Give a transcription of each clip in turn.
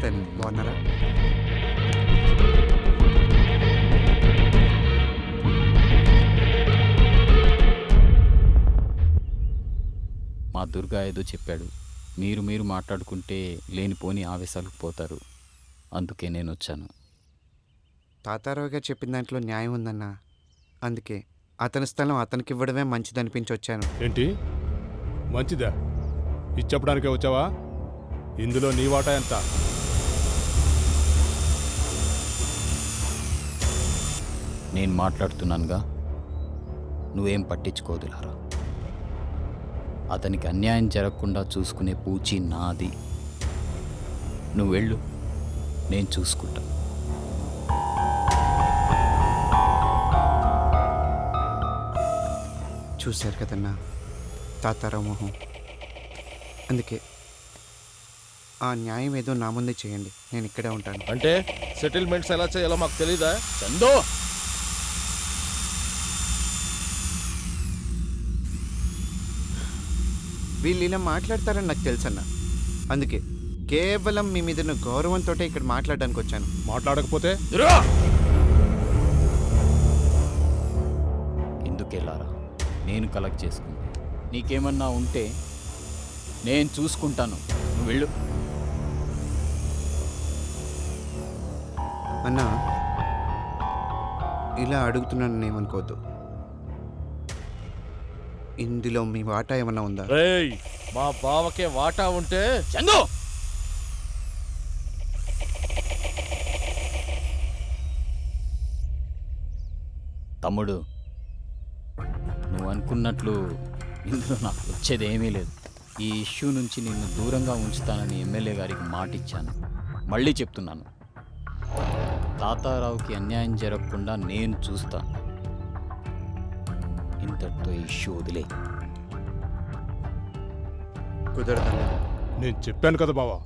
నమస్తే అండి. బాగున్నారా? మా దుర్గా ఏదో చెప్పాడు. మీరు మీరు మాట్లాడుకుంటే లేనిపోని ఆవేశాలకు పోతారు. అందుకే నేను వచ్చాను తాతారావు గారు చెప్పిన దాంట్లో న్యాయం ఉందన్న. అందుకే అతని స్థలం అతనికి ఇవ్వడమే మంచిదనిపించి వచ్చాను. ఏంటి? మంచిదా? ఇది చెప్పడానికే వచ్చావా? ఇందులో నీ వాటా ఎంత? నేను మాట్లాడుతున్నానుగా. నువ్వేం పట్టించుకోదులారా అతనికి అన్యాయం జరగకుండా చూసుకునే పూచి నాది. నువ్వు వెళ్ళు. నేను చూసుకుంటా. చూశారు కదన్నా. తాతారావు మొహం అందుకే. ఆ న్యాయం ఏదో నా ముందే చేయండి. నేను ఇక్కడే ఉంటాను. అంటే సెటిల్మెంట్స్ ఎలా చేయాలో మాకు తెలీదా? చందో! వీళ్ళు ఇలా మాట్లాడతారని నాకు తెలుసన్న. అందుకే కేవలం మీ మీద గౌరవంతో ఇక్కడ మాట్లాడడానికి వచ్చాను. మాట్లాడకపోతే? ఎందుకెళ్ళారా నేను కలెక్ట్ చేసుకుంది. నీకేమన్నా ఉంటే నేను చూసుకుంటాను. నువ్వు వెళ్ళు. అన్నా ఇలా అడుగుతున్నాను ఏమనుకోవద్దు. ఇందులో మీ వాటా ఏమన్నా ఉందా? రేయ్ మా బావకే వాటా ఉంటే చందు! తమ్ముడు నువ్వు అనుకున్నట్లు ఇందులో నాకు వచ్చేది ఏమీ లేదు. ఈ ఇష్యూ నుంచి నిన్ను దూరంగా ఉంచుతానని ఎమ్మెల్యే గారికి మాట ఇచ్చాను మళ్ళీ చెప్తున్నాను. తాతారావుకి అన్యాయం జరగకుండా నేను చూస్తాను. ఈ ఇష్యూ వదిలే. కుదరదన్నా నేను చెప్పాను కదా బావా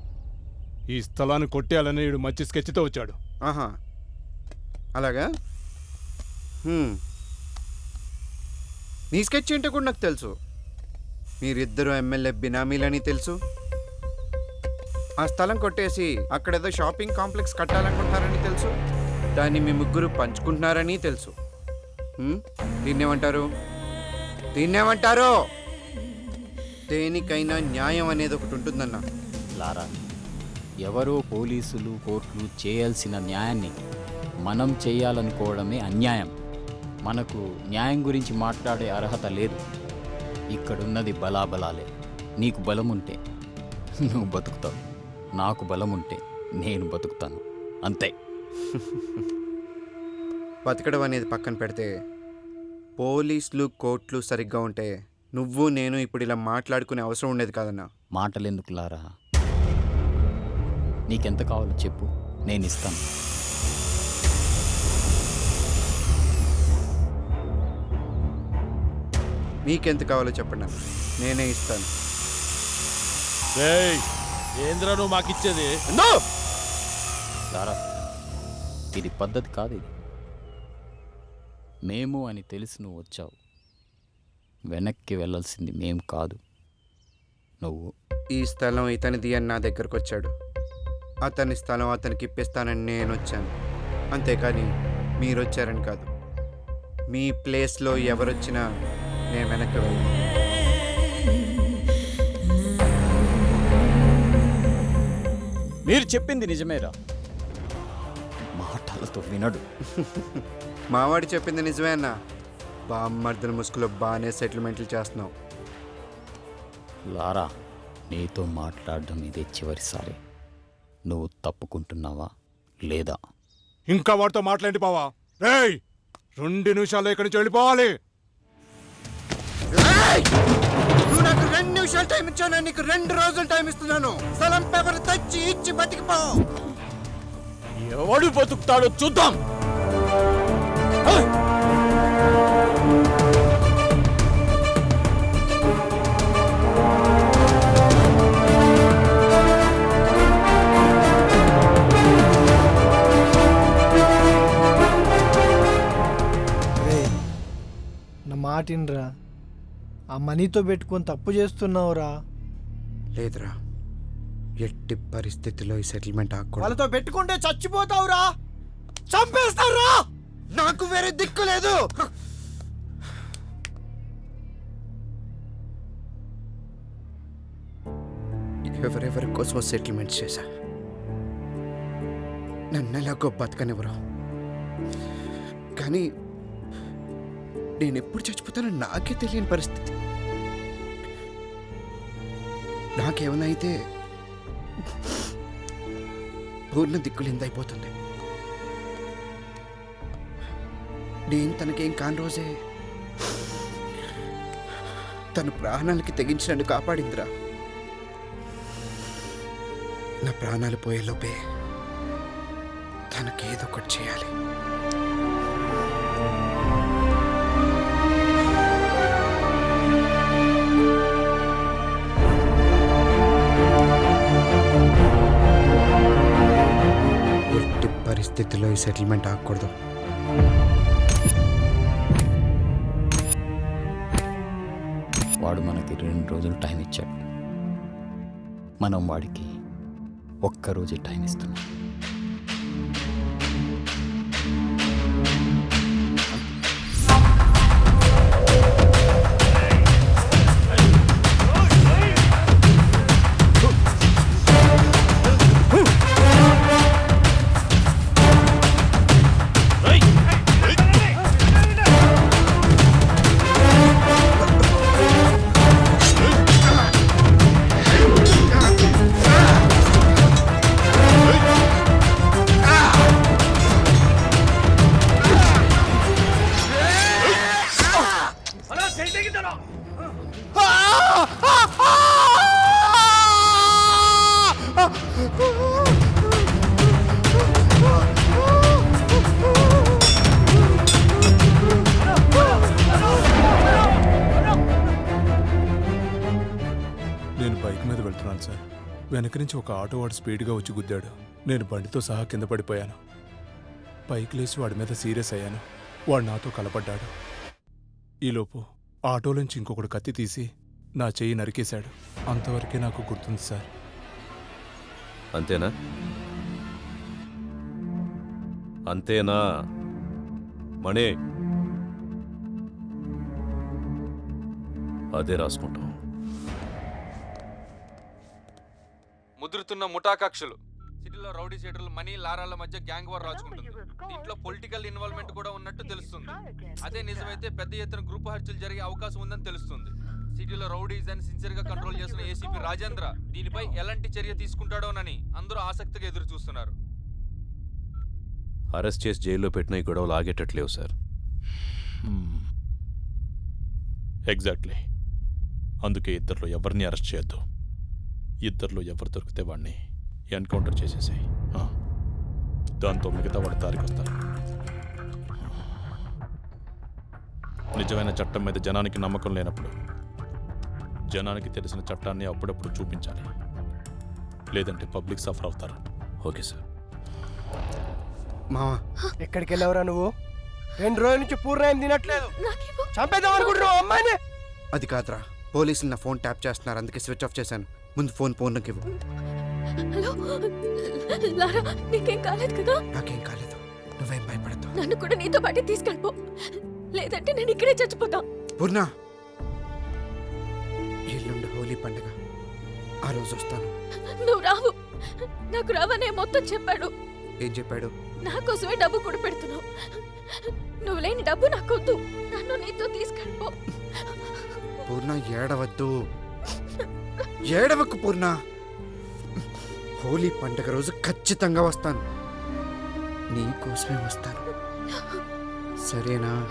ఈ స్థలాన్ని కొట్టేయాలని వీడు మంచి స్కెచ్తో వచ్చాడు. ఆహా. అలాగా? హ్మ్. నీ స్కెచ్ ఏంటో కూడా నాకు తెలుసు. మీరిద్దరు ఎమ్మెల్యే బినామీలని తెలుసు. ఆ స్థలం కొట్టేసి అక్కడేదో షాపింగ్ కాంప్లెక్స్ కట్టాలనుకుంటున్నారని తెలుసు. దాన్ని మీ ముగ్గురు పంచుకుంటున్నారని తెలుసు. హ్మ్? దీన్నేమంటారు? దీన్నేమంటారు? దేనికైనా న్యాయం అనేది ఒకటి ఉంటుందన్న. లారా ఎవరో పోలీసులు కోర్టులు చేయాల్సిన న్యాయాన్ని మనం చేయాలనుకోవడమే అన్యాయం. మనకు న్యాయం గురించి మాట్లాడే అర్హత లేదు. ఇక్కడున్నది బలాబలాలే. నీకు బలం ఉంటే నువ్వు బతుకుతావు. నాకు బలం ఉంటే నేను బతుకుతాను. అంతే. బతకడం అనేది పక్కన పెడితే పోలీసులు కోర్టులు సరిగ్గా ఉంటే నువ్వు నేను ఇప్పుడు ఇలా మాట్లాడుకునే అవసరం ఉండేది కాదన్నా. మాటలెందుకు లారా? నీకెంత కావాలో చెప్పు నేను ఇస్తాను. మీకెంత కావాలో చెప్పండి అన్న. నేనే ఇస్తాను. రేయ్ ఏంద్రా నువ్వు మాకిచ్చేది? లారా ఇది పద్ధతి కాదు ఇది. మేము అని తెలిసి నువ్వు వచ్చావు. వెనక్కి వెళ్ళాల్సింది మేం కాదు. నువ్వు ఈ స్థలం ఇతనిది అని నా దగ్గరకు వచ్చాడు. అతని స్థలం అతనికి ఇప్పిస్తానని నేను వచ్చాను. అంతేకాని మీరు వచ్చారని కాదు. మీ ప్లేస్లో ఎవరొచ్చినా నేను వెనక్కి వెళ్ళను. మీరు చెప్పింది నిజమేరా. మాటలతో వినడు. మావాడు చెప్పింది నిజమే అన్న. బామ్మర్దల ముసుగులో బాగానే సెటిల్మెంట్లు చేస్తున్నావు. లారా నీతో మాట్లాడడం ఇదే చివరిసారి. నువ్వు తప్పుకుంటున్నావా లేదా? ఇంకా వాడితో మాట్లాడి బావా రేయ్! రెండు నిమిషాల్లో ఇక్కడి నుంచి వెళ్ళిపోవాలి. ఏయ్! నువ్వు నాకు రెండు నిమిషాలు టైం ఇచ్చాను నీకు రెండు రోజులు టైం ఇస్తున్నాను. స్థలం పేపర్ తెచ్చి ఇచ్చి బతికిపో. ఎవడు బతుకుతాడో చూద్దాం. నా మాటినరా. ఆ మనీతో పెట్టుకొని తప్పు చేస్తున్నావురా. లేదురా. ఎట్టి పరిస్థితిలో ఈ సెటిల్మెంట్ ఆకూడదు వాళ్ళతో పెట్టుకుంటే చచ్చిపోతావురా. చంపేస్తారా నాకు వేరే దిక్కు లేదు. ఎవరెవరి కోసం సెటిల్మెంట్ చేశా? నన్ను ఎలాగో బతకనివ్వరు. కానీ నేను ఎప్పుడు చచ్చిపోతానో నాకే తెలియని పరిస్థితి. నాకేమైనా అయితే పూర్ణ దిక్కులిందైపోతుంది నేను తనకేం కాని రోజే. తన ప్రాణాలకి తెగించి నన్ను కాపాడిందిరా. నా ప్రాణాలు పోయేలోపే తనకేదో ఒకటి చేయాలి. ఎట్టి పరిస్థితుల్లో ఈ సెటిల్మెంట్ ఆగకూడదు. వాడు మనకి రెండు రోజులు టైం ఇచ్చాడు. మనం వాడికి ఒక్క రోజే టైం ఇస్తున్నాం. వెనక నుంచి ఒక ఆటో వాడు స్పీడ్గా వచ్చి గుద్దాడు. నేను బండితో సహా కింద పడిపోయాను. పైకి లేచి వాడి మీద సీరియస్ అయ్యాను. వాడు నాతో కలపడ్డాడు. ఈలోపు ఆటోలోంచి ఇంకొకడు కత్తి తీసి నా చెయ్యి నరికేశాడు. అంతవరకే నాకు గుర్తుంది సార్. అంతేనా? అంతేనా? మణి. అదే రాసుకుంటాం. ముదురుతున్న ముఠా కక్షలు సిటీలో రౌడీ షీటర్లు మనీ లారాల మధ్య గ్యాంగ్ వార్ రాచుకుంటుంది దీంట్లో పొలిటికల్ ఇన్వాల్వ్మెంట్ కూడా ఉన్నట్టు తెలుస్తుంది. అదే నిజమైతే పెద్ద ఎత్తున గ్రూప్ హత్యలు జరిగే అవకాశం ఉందని తెలుస్తుంది. సిటీలో రౌడీస్ అని సిన్సియర్గా కంట్రోల్ చేస్తున్న ఏసీపీ రాజేంద్ర దీనిపై ఎలాంటి చర్య తీసుకుంటాడోనని అందరూ ఆసక్తిగా ఎదురు చూస్తున్నారు. అరెస్ట్ చేసి జైల్లో పెట్టిన ఈ గొడవలు ఆగేటట్లేవు సార్. ఎగ్జాక్ట్లీ అందుకే ఇద్దరిలో ఎవరిని అరెస్ట్ చేయొద్దు. ఇద్దరిలో ఎవరు దొరికితే వాడిని ఎన్కౌంటర్ చేసేసాయి. దాంతో మిగతా వాడు దారికి వస్తారు నిజమైన చట్టం మీద జనానికి నమ్మకం లేనప్పుడు జనానికి తెలిసిన చట్టాన్ని అప్పుడప్పుడు చూపించాలి. లేదంటే పబ్లిక్ సఫర్ అవుతారు. Okay sir. మావా ఎక్కడికి వెళ్ళావురా నువ్వు? రెండు రోజుల నుంచి పూర్ణయం తినట్లేదు. చంపేద్దాం అనుకుంటున్నావు అమ్మాయిని? అది కాదురా పోలీసులు నా ఫోన్ ట్యాప్ చేస్తున్నారు అందుకే స్విచ్ ఆఫ్ చేశాను. ముందు ఫోన్ పూర్ణకి ఇవ్వు. హలో లారా నీకేం కాలేదు కదా? నాకేం కాలేదు. నువ్వేం భయపడద్దు. నన్ను కూడా నీతో పాటు తీసుకెళ్ళిపో. లేదంటే నేను ఇక్కడే చచ్చిపోతా. పూర్ణ! ఎల్లుండి హోలీ పండుగ. ఆ రోజు వస్తాను. నువ్వు రావు. నాకు రావనే మొత్తం చెప్పాడు. ఏం చెప్పాడు? నా కోసమే డబ్బు కూడా పెడుతున్నావు. నువ్వు లేని డబ్బు నాకొద్దు నన్ను నీతో తీసుకెళ్ళిపో. పూర్ణ ఏడవద్దు. ఏడవకు పూర్ణ. హోలీ పండుగ రోజు ఖచ్చితంగా వస్తాను. నీ కోసమే వస్తాను. సరేనా?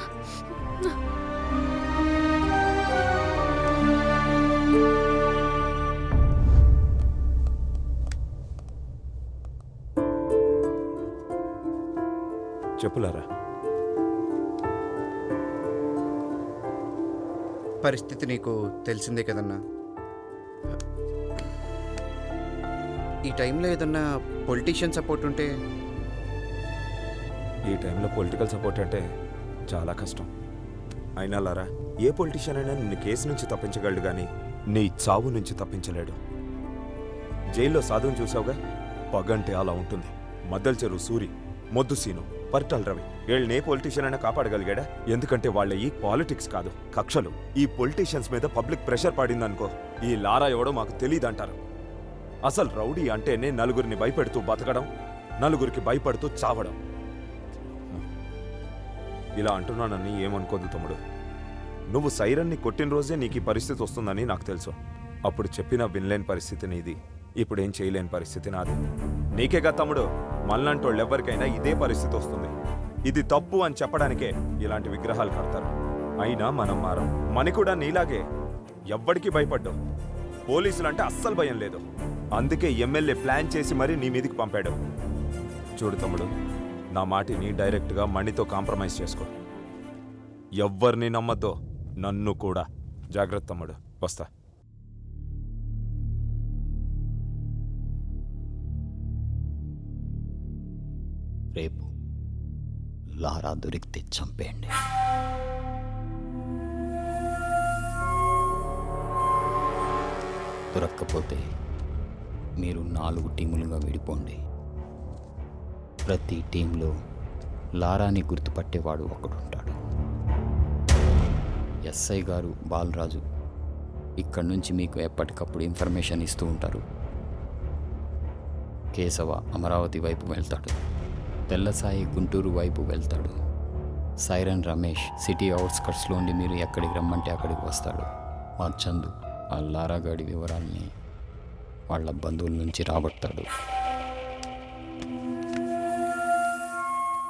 చెప్పులారా? పరిస్థితి నీకు తెలిసిందే కదన్నా. ఈ టైంలో ఏదన్నా పొలిటీషియన్ సపోర్ట్ ఉంటే? ఈ టైంలో పొలిటికల్ సపోర్ట్ అంటే చాలా కష్టం. అయినా లారా ఏ పొలిటీషియన్ అయినా నిన్ను కేసు నుంచి తప్పించగలడు కానీ నీ చావు నుంచి తప్పించలేడు. జైల్లో సాధువుని చూసావుగా? పగంటే అలా ఉంటుంది. మద్దల చెరువు సూరి మొద్దు సీను పరిటాల రవి. వీళ్ళని ఏ పొలిటీషియన్ అయినా కాపాడగలిగాడా? ఎందుకంటే వాళ్ళ ఈ పాలిటిక్స్ కాదు కక్షలు. ఈ పొలిటీషియన్స్ మీద పబ్లిక్ ప్రెషర్ పడిందనుకో ఈ లారా ఎవడో మాకు తెలియదంటారు అసలు రౌడీ అంటేనే నలుగురిని భయపెడుతూ బతకడం నలుగురికి భయపడుతూ చావడం. ఇలా అంటున్నానని ఏమనుకోదు తమ్ముడు. నువ్వు సైరన్ని కొట్టిన రోజే నీకు ఈ పరిస్థితి వస్తుందని నాకు తెలుసు. అప్పుడు చెప్పినా వినలేని పరిస్థితి నీది. ఇప్పుడు ఏం చేయలేని పరిస్థితి నాది. నీకేగా తమ్ముడు మళ్ళంటోళ్ళు ఎవరికైనా ఇదే పరిస్థితి వస్తుంది. ఇది తప్పు అని చెప్పడానికే ఇలాంటి విగ్రహాలు కడతారు. అయినా మనం మారం. మని కూడా నీలాగే. ఎవ్వడికి భయపడ్డావు పోలీసులంటే అస్సలు భయం లేదు. అందుకే ఎమ్మెల్యే ప్లాన్ చేసి మరీ నీ మీదికి పంపాడు. చూడు తమ్ముడు నా మాటిని డైరెక్ట్గా మణితో కాంప్రమైజ్ చేసుకో. ఎవ్వరిని నమ్మద్దో నన్ను కూడా. జాగ్రత్త తమ్ముడు వస్తా. రేపు లారా దొరికితే చంపేయండి. దొరక్కపోతే మీరు నాలుగు టీములుగా విడిపోండి. ప్రతి టీంలో లారాని గుర్తుపట్టేవాడు ఒకడుంటాడు. ఎస్ఐ గారు బాలరాజు ఇక్కడి నుంచి మీకు ఎప్పటికప్పుడు ఇన్ఫర్మేషన్ ఇస్తూ ఉంటారు. కేశవ అమరావతి వైపు వెళ్తాడు. తెల్లసాయి గుంటూరు వైపు వెళ్తాడు. సైరన్ రమేష్ సిటీ అవుట్స్కట్స్లో ఉండి మీరు ఎక్కడికి రమ్మంటే అక్కడికి వస్తాడు. మా చందు ఆ లారాగాడి వివరాల్ని వాళ్ళ బంధువుల నుంచి రాబడతాడు.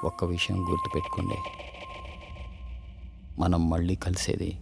ఒక్క విషయం గుర్తుపెట్టుకోండి. మనం మళ్ళీ కలిసేది